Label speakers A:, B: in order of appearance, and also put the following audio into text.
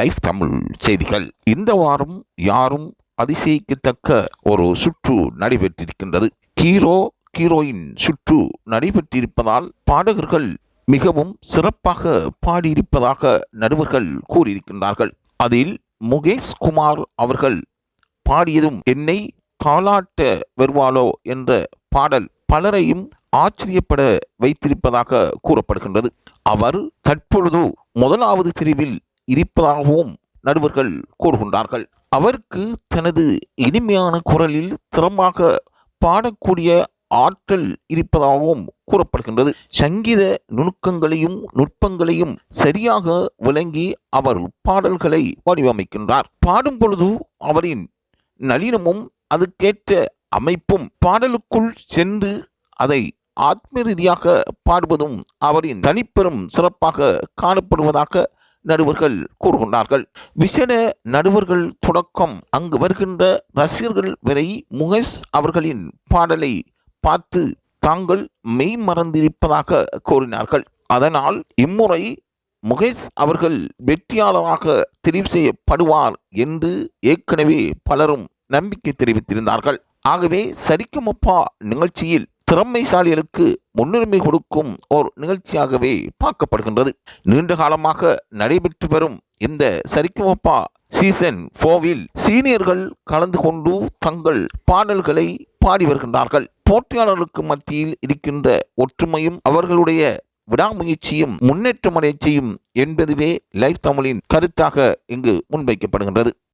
A: Life Tamil செய்திகள். இந்த வாரம் யாரும் அதிசயிக்கத்தக்க ஒரு சுற்று நடைபெற்றிருக்கின்றது. ஹீரோ ஹீரோயின் சுற்று நடைபெற்றிருப்பதால் பாடகர்கள் மிகவும் சிறப்பாக பாடியிருப்பதாக நடுவர்கள் கூறியிருக்கின்றார்கள். அதில் முகேஷ் குமார் அவர்கள் பாடியதும் என்னை தாளாட்ட வருவாளோ என்ற பாடல் பலரையும் ஆச்சரியப்பட வைத்திருப்பதாக கூறப்படுகின்றது. அவர் தற்பொழுது முதலாவது பிரிவில் இருப்பதாகவும் நடுவர்கள் கூறுகின்றார்கள். அவருக்கு தனது இனிமையான குரலில் திறமாக பாடக்கூடிய ஆற்றல் இருப்பதாகவும் கூறப்படுகின்றது. சங்கீத நுணுக்கங்களையும் நுட்பங்களையும் சரியாக விளங்கி அவர் பாடல்களை வடிவமைக்கின்றார். பாடும் பொழுது அவரின் நளினமும் அதுக்கேற்ற அமைப்பும் பாடலுக்குள் சென்று அதை ஆத்ம ரீதியாக பாடுவதும் அவரின் தனிப்பெரும் சிறப்பாக காணப்படுவதாக நடுவர்கள் கூறுகின்றார்கள். விசேட நடுவர்கள் தொடக்கம் அங்கு வருகின்ற ரசிகர்கள் வரை முகேஷ் அவர்களின் பாடலை பார்த்து தாங்கள் மெய் மறந்திருப்பதாக கூறினார்கள். அதனால் இம்முறை முகேஷ் அவர்கள் வெற்றியாளராக தெரிவு செய்யப்படுவார் என்று ஏற்கனவே பலரும் நம்பிக்கை தெரிவித்திருந்தார்கள். ஆகவே சரிக்குமப்பா நிகழ்ச்சியில் திறமைசாலிகளுக்கு முன்னுரிமை கொடுக்கும் ஓர் நிகழ்ச்சியாகவே பார்க்கப்படுகின்றது. நீண்ட காலமாக நடைபெற்று வரும் இந்த சரிக்குமப்பா சீசன் போவில் சீனியர்கள் கலந்து கொண்டு தங்கள் பாடல்களை பாடி வருகின்றார்கள். போட்டியாளர்களுக்கு மத்தியில் இருக்கின்ற ஒற்றுமையும் அவர்களுடைய விடாமுயற்சியும் முன்னேற்றமடைய செய்யும் என்பதுவே லைவ் தமிழின் கருத்தாக இங்கு முன்வைக்கப்படுகின்றது.